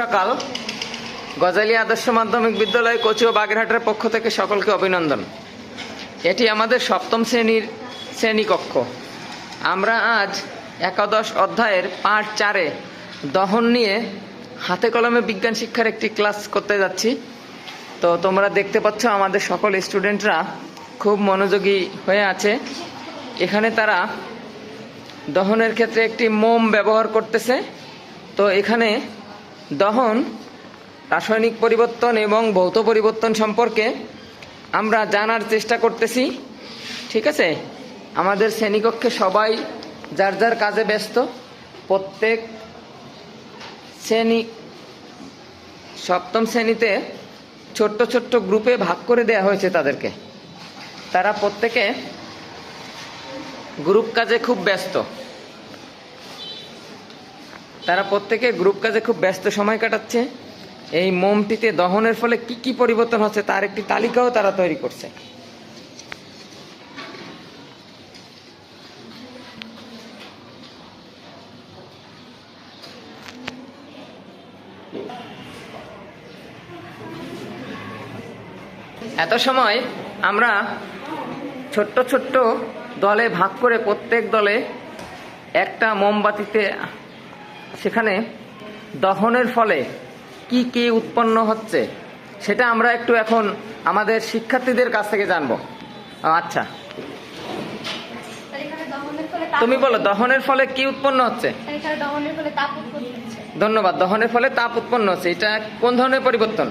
সকাল। গজালি আদর্শ মাধ্যমিক বিদ্যালয় কোচি ও বাগেরহাটের পক্ষ থেকে সকলকে অভিনন্দন। এটি আমাদের সপ্তম শ্রেণির শ্রেণীকক্ষ। আমরা আজ একাদশ অধ্যায়ের পাঠ চারে দহন নিয়ে হাতে কলমে বিজ্ঞান শিক্ষার একটি ক্লাস করতে যাচ্ছি। তো তোমরা দেখতে পাচ্ছ আমাদের সকল স্টুডেন্টরা খুব মনোযোগী হয়ে আছে। এখানে তারা দহনের ক্ষেত্রে একটি মোম ব্যবহার করতেছে। তো এখানে দহন, রাসায়নিক পরিবর্তন এবং ভৌত পরিবর্তন সম্পর্কে আমরা জানার চেষ্টা করতেছি। ঠিক আছে? আমাদের শ্রেণীকক্ষে সবাই যার যার কাজে ব্যস্ত, প্রত্যেক শ্রেণি, সপ্তম শ্রেণীতে ছোট্ট ছোট্ট গ্রুপে ভাগ করে দেয়া হয়েছে তাদেরকে। তারা প্রত্যেকে গ্রুপ কাজে খুব ব্যস্ত। তারা প্রত্যেকে গ্রুপ কাজে খুব ব্যস্ত সময় কাটাচ্ছে। এই মোমটিতে দহনের ফলে কি কি পরিবর্তন হচ্ছে তার একটি তালিকাও তারা তৈরি করছে। এত সময় আমরা ছোট্ট ছোট্ট দলে ভাগ করে প্রত্যেক দলে একটা মোমবাতিতে সেখানে দহনের ফলে কি কি উৎপন্ন হচ্ছে সেটা আমরা একটু এখন আমাদের শিক্ষার্থীদের কাছ থেকে জানব। আচ্ছা। তুমি বলো দহনের ফলে কি উৎপন্ন হচ্ছে? ধন্যবাদ দহনের ফলে তাপ উৎপন্ন হচ্ছে। এটা কোন ধরনের পরিবর্তন?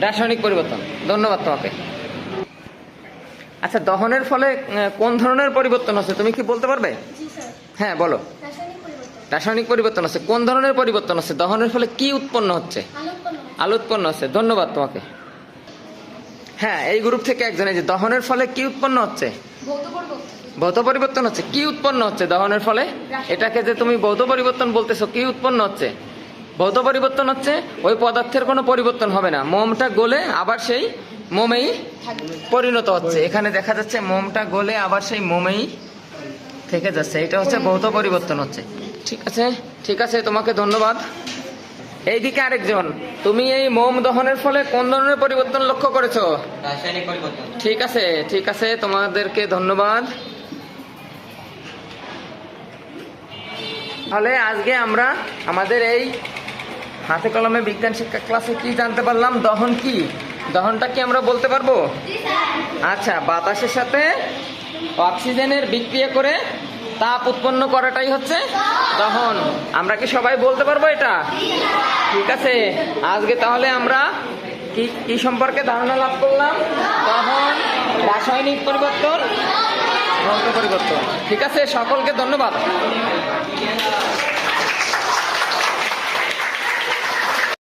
রাসায়নিক পরিবর্তন। ধন্যবাদ তোমাকে। আচ্ছা দহনের ফলে কোন ধরনের পরিবর্তন হচ্ছে? তুমি কি বলতে পারবে? হ্যাঁ বলো। রাসায়নিক পরিবর্তন হচ্ছে কোন ধরনের পরিবর্তন হচ্ছে দহনের ফলে কি উৎপন্ন হচ্ছে? আলো উৎপন্ন হচ্ছে। আলো উৎপন্ন হচ্ছে। ধন্যবাদ তোমাকে। হ্যাঁ এই গ্রুপ থেকে একজন এই যে দহনের ফলে কি উৎপন্ন হচ্ছে? ভৌত পরিবর্তন। হচ্ছে। কি উৎপন্ন হচ্ছে দহনের ফলে? এটাকে যে তুমি ভৌত পরিবর্তন বলতেছো কি উৎপন্ন হচ্ছে? ভৌত পরিবর্তন হচ্ছে ওই পদার্থের কোনো পরিবর্তন হবে না। মোমটা গলে আবার সেই মোমেই পরিণত হচ্ছে। এখানে দেখা যাচ্ছে মোমটা গলে আবার সেই মোমেই থেকে যাচ্ছে। এটা হচ্ছে ভৌত পরিবর্তন হচ্ছে। ঠিক আছে? ঠিক আছে তোমাকে ধন্যবাদ। এইদিকে আরেকজন তুমি এই মোম দহনের ফলে কোন ধরনের পরিবর্তন লক্ষ্য করেছ? রাসায়নিক পরিবর্তন। ঠিক আছে ঠিক আছে তোমাদেরকে ধন্যবাদ। তাহলে আজকে আমরা আমাদের এই হাতে কলমে বিজ্ঞান শিক্ষা ক্লাসে কি জানতে পারলাম? দহন কি? দহনটা কি আমরা বলতে পারব? আচ্ছা বাতাসের সাথে অক্সিজেনের বিক্রিয়া করে তাপ উৎপন্ন করাটাই হচ্ছে দহন। আমরা কি সবাই বলতে পারব এটা? ঠিক আছে। আজকে তাহলে আমরা কি কি সম্পর্কে ধারণা লাভ করলাম? দহন, রাসায়নিক পরিবর্তন পরিবর্তন। ঠিক আছে, সকলকে ধন্যবাদ।